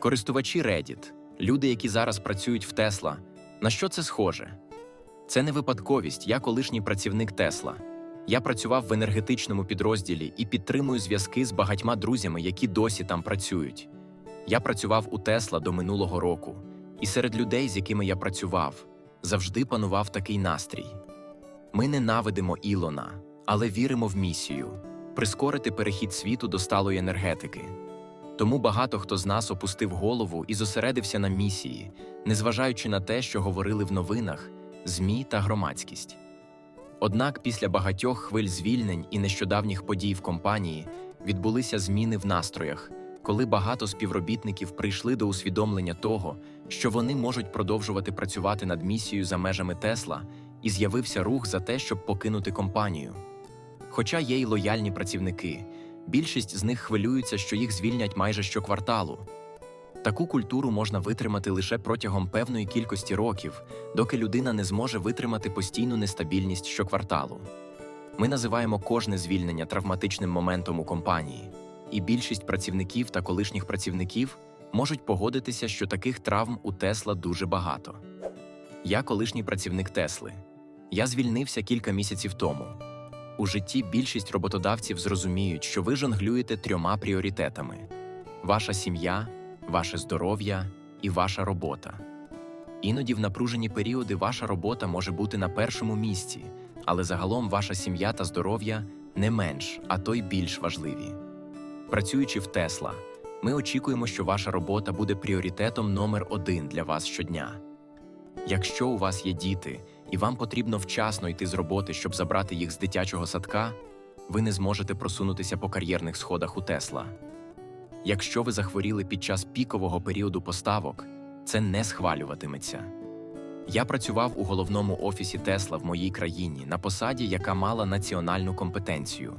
Користувачі Reddit, люди, які зараз працюють в Tesla, на що це схоже? Це не випадковість, я колишній працівник Tesla. Я працював в енергетичному підрозділі і підтримую зв'язки з багатьма друзями, які досі там працюють. Я працював у Tesla до минулого року, і серед людей, з якими я працював, завжди панував такий настрій. Ми ненавидимо Ілона, але віримо в місію прискорити перехід світу до сталої енергетики. Тому багато хто з нас опустив голову і зосередився на місії, незважаючи на те, що говорили в новинах, ЗМІ та громадськість. Однак після багатьох хвиль звільнень і нещодавніх подій в компанії відбулися зміни в настроях, коли багато співробітників прийшли до усвідомлення того, що вони можуть продовжувати працювати над місією за межами Тесла, і з'явився рух за те, щоб покинути компанію. Хоча є й лояльні працівники, більшість з них хвилюються, що їх звільнять майже щокварталу. Таку культуру можна витримати лише протягом певної кількості років, доки людина не зможе витримати постійну нестабільність щокварталу. Ми називаємо кожне звільнення травматичним моментом у компанії, і більшість працівників та колишніх працівників можуть погодитися, що таких травм у Тесла дуже багато. Я колишній працівник Тесли. Я звільнився кілька місяців тому. У житті більшість роботодавців зрозуміють, що ви жонглюєте трьома пріоритетами: ваша сім'я, ваше здоров'я і ваша робота. Іноді в напружені періоди ваша робота може бути на першому місці, але загалом ваша сім'я та здоров'я не менш, а то й більш важливі. Працюючи в Тесла, ми очікуємо, що ваша робота буде пріоритетом номер один для вас щодня. Якщо у вас є діти і вам потрібно вчасно йти з роботи, щоб забрати їх з дитячого садка, ви не зможете просунутися по кар'єрних сходах у Тесла. Якщо ви захворіли під час пікового періоду поставок, це не схвалюватиметься. Я працював у головному офісі Тесла в моїй країні на посаді, яка мала національну компетенцію.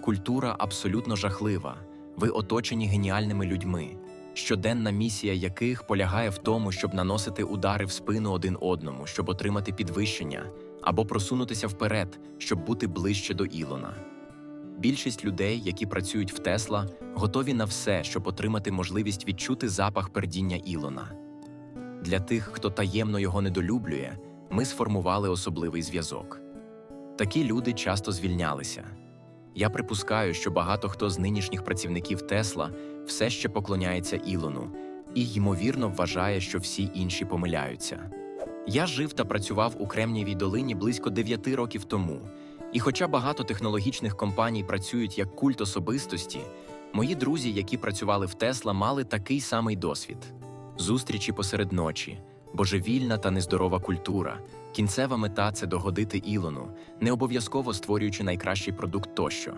Культура абсолютно жахлива. Ви оточені геніальними людьми, щоденна місія яких полягає в тому, щоб наносити удари в спину один одному, щоб отримати підвищення, або просунутися вперед, щоб бути ближче до Ілона. Більшість людей, які працюють в Тесла, готові на все, щоб отримати можливість відчути запах пердіння Ілона. Для тих, хто таємно його недолюблює, ми сформували особливий зв'язок. Такі люди часто звільнялися. Я припускаю, що багато хто з нинішніх працівників Тесла все ще поклоняється Ілону і, ймовірно, вважає, що всі інші помиляються. Я жив та працював у Кремнієвій долині близько 9 років тому, і хоча багато технологічних компаній працюють як культ особистості, мої друзі, які працювали в Тесла, мали такий самий досвід: зустрічі посеред ночі, божевільна та нездорова культура. Кінцева мета це догодити Ілону, не обов'язково створюючи найкращий продукт тощо.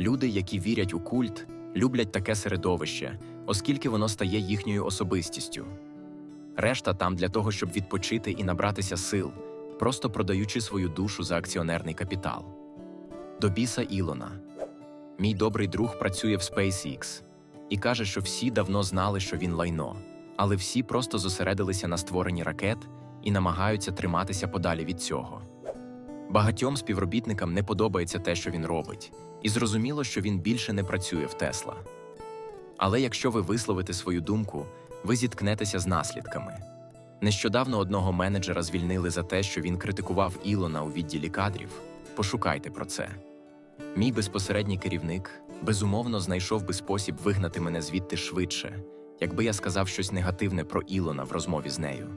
Люди, які вірять у культ, люблять таке середовище, оскільки воно стає їхньою особистістю. Решта там для того, щоб відпочити і набратися сил, просто продаючи свою душу за акціонерний капітал. До біса Ілона. Мій добрий друг працює в SpaceX і каже, що всі давно знали, що він лайно, але всі просто зосередилися на створенні ракет і намагаються триматися подалі від цього. Багатьом співробітникам не подобається те, що він робить, і зрозуміло, що він більше не працює в Тесла. Але якщо ви висловите свою думку, ви зіткнетеся з наслідками. Нещодавно одного менеджера звільнили за те, що він критикував Ілона у відділі кадрів. Пошукайте про це. Мій безпосередній керівник безумовно знайшов би спосіб вигнати мене звідти швидше, якби я сказав щось негативне про Ілона в розмові з нею.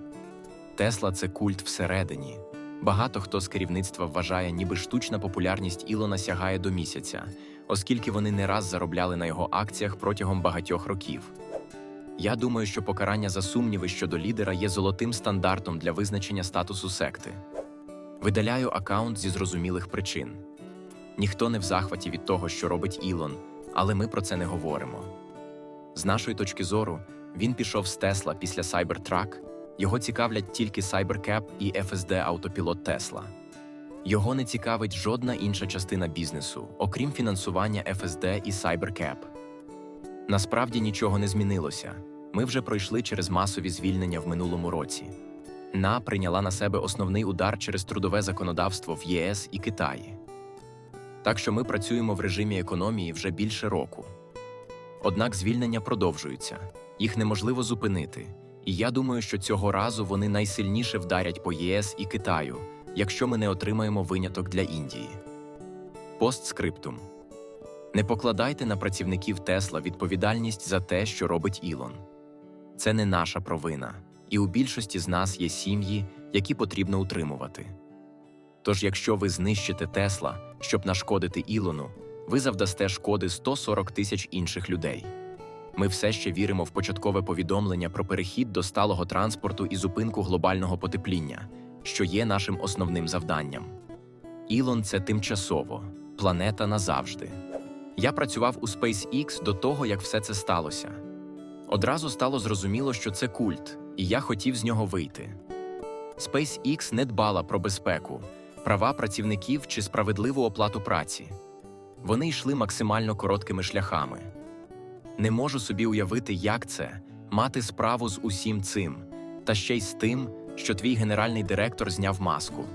Тесла це культ всередині. Багато хто з керівництва вважає, ніби штучна популярність Ілона сягає до місяця, оскільки вони не раз заробляли на його акціях протягом багатьох років. Я думаю, що покарання за сумніви щодо лідера є золотим стандартом для визначення статусу секти. Видаляю аккаунт зі зрозумілих причин. Ніхто не в захваті від того, що робить Ілон, але ми про це не говоримо. З нашої точки зору, він пішов з Тесла після Cybertruck, його цікавлять тільки CyberCap і FSD автопілот Тесла. Його не цікавить жодна інша частина бізнесу, окрім фінансування FSD і CyberCap. Насправді нічого не змінилося. Ми вже пройшли через масові звільнення в минулому році. НА прийняла на себе основний удар через трудове законодавство в ЄС і Китаї. Так що ми працюємо в режимі економії вже більше року. Однак звільнення продовжуються. Їх неможливо зупинити. І я думаю, що цього разу вони найсильніше вдарять по ЄС і Китаю, якщо ми не отримаємо виняток для Індії. Постскриптум. Не покладайте на працівників Тесла відповідальність за те, що робить Ілон. Це не наша провина, і у більшості з нас є сім'ї, які потрібно утримувати. Тож, якщо ви знищите Тесла, щоб нашкодити Ілону, ви завдасте шкоди 140 тисяч інших людей. Ми все ще віримо в початкове повідомлення про перехід до сталого транспорту і зупинку глобального потепління, що є нашим основним завданням. Ілон це тимчасово, планета назавжди. Я працював у SpaceX до того, як все це сталося. Одразу стало зрозуміло, що це культ, і я хотів з нього вийти. SpaceX не дбала про безпеку, права працівників чи справедливу оплату праці. Вони йшли максимально короткими шляхами. Не можу собі уявити, як це мати справу з усім цим, та ще й з тим, що твій генеральний директор зняв маску.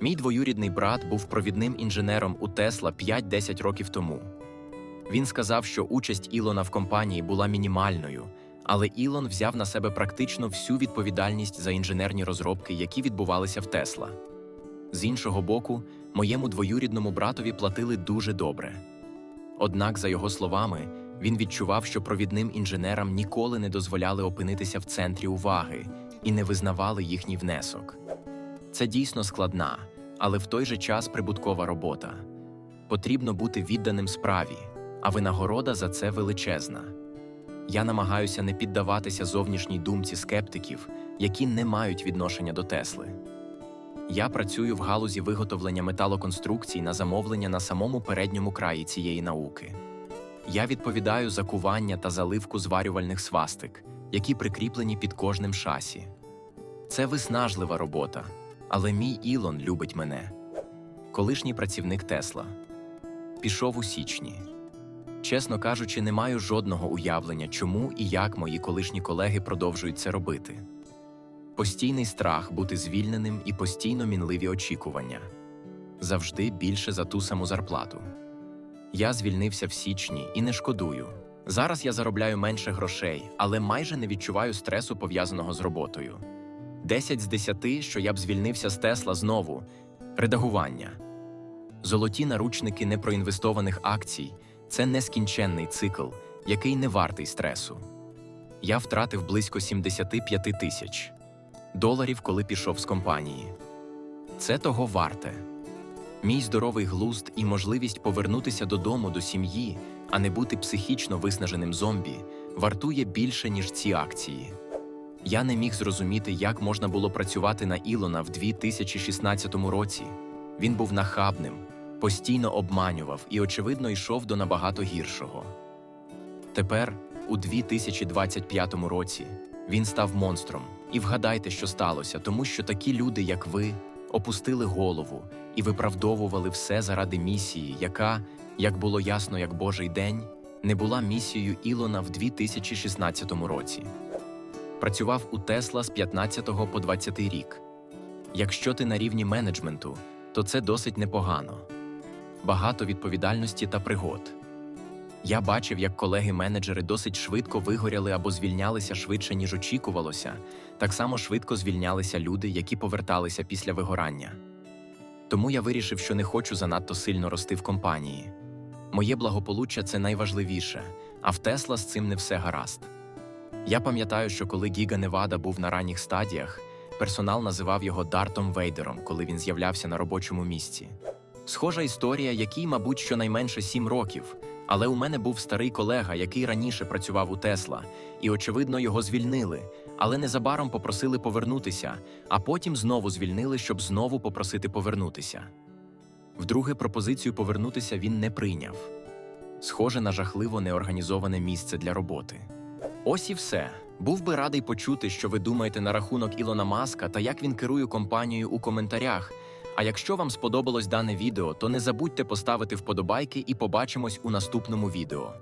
Мій двоюрідний брат був провідним інженером у Тесла 5-10 років тому. Він сказав, що участь Ілона в компанії була мінімальною, але Ілон взяв на себе практично всю відповідальність за інженерні розробки, які відбувалися в Тесла. З іншого боку, моєму двоюрідному братові платили дуже добре. Однак, за його словами, він відчував, що провідним інженерам ніколи не дозволяли опинитися в центрі уваги і не визнавали їхній внесок. Це дійсно складна, але в той же час прибуткова робота. Потрібно бути відданим справі, а винагорода за це величезна. Я намагаюся не піддаватися зовнішній думці скептиків, які не мають відношення до Тесли. Я працюю в галузі виготовлення металоконструкцій на замовлення на самому передньому краї цієї науки. Я відповідаю за кування та заливку зварювальних свастик, які прикріплені під кожним шасі. Це виснажлива робота, але мій Ілон любить мене. Колишній працівник Тесла. Пішов у січні. Чесно кажучи, не маю жодного уявлення, чому і як мої колишні колеги продовжують це робити. Постійний страх бути звільненим і постійно мінливі очікування завжди більше за ту саму зарплату. Я звільнився в січні і не шкодую. Зараз я заробляю менше грошей, але майже не відчуваю стресу, пов'язаного з роботою. 10 з 10, що я б звільнився з Тесла знову редагування. Золоті наручники непроінвестованих акцій це нескінченний цикл, який не вартий стресу. Я втратив близько 75 тисяч доларів, коли пішов з компанії. Це того варте. Мій здоровий глузд і можливість повернутися додому до сім'ї, а не бути психічно виснаженим зомбі, вартує більше, ніж ці акції. Я не міг зрозуміти, як можна було працювати на Ілона в 2016 році. Він був нахабним, постійно обманював і, очевидно, йшов до набагато гіршого. Тепер, у 2025 році, він став монстром. І вгадайте, що сталося, тому що такі люди, як ви, опустили голову і виправдовували все заради місії, яка, як було ясно, як Божий день, не була місією Ілона в 2016 році. Працював у Тесла з 15 по 20 рік. Якщо ти на рівні менеджменту, то це досить непогано. Багато відповідальності та пригод. Я бачив, як колеги-менеджери досить швидко вигоряли або звільнялися швидше, ніж очікувалося. Так само швидко звільнялися люди, які поверталися після вигорання. Тому я вирішив, що не хочу занадто сильно рости в компанії. Моє благополуччя це найважливіше, а в Тесла з цим не все гаразд. Я пам'ятаю, що коли Гіга Невада був на ранніх стадіях, персонал називав його Дартом Вейдером, коли він з'являвся на робочому місці. Схожа історія, якій, мабуть, щонайменше сім років. Але у мене був старий колега, який раніше працював у Тесла, і, очевидно, його звільнили, але незабаром попросили повернутися, а потім знову звільнили, щоб знову попросити повернутися. Вдруге пропозицію повернутися він не прийняв. Схоже на жахливо неорганізоване місце для роботи. Ось і все. Був би радий почути, що ви думаєте на рахунок Ілона Маска та як він керує компанією у коментарях. А якщо вам сподобалось дане відео, то не забудьте поставити вподобайки і побачимось у наступному відео.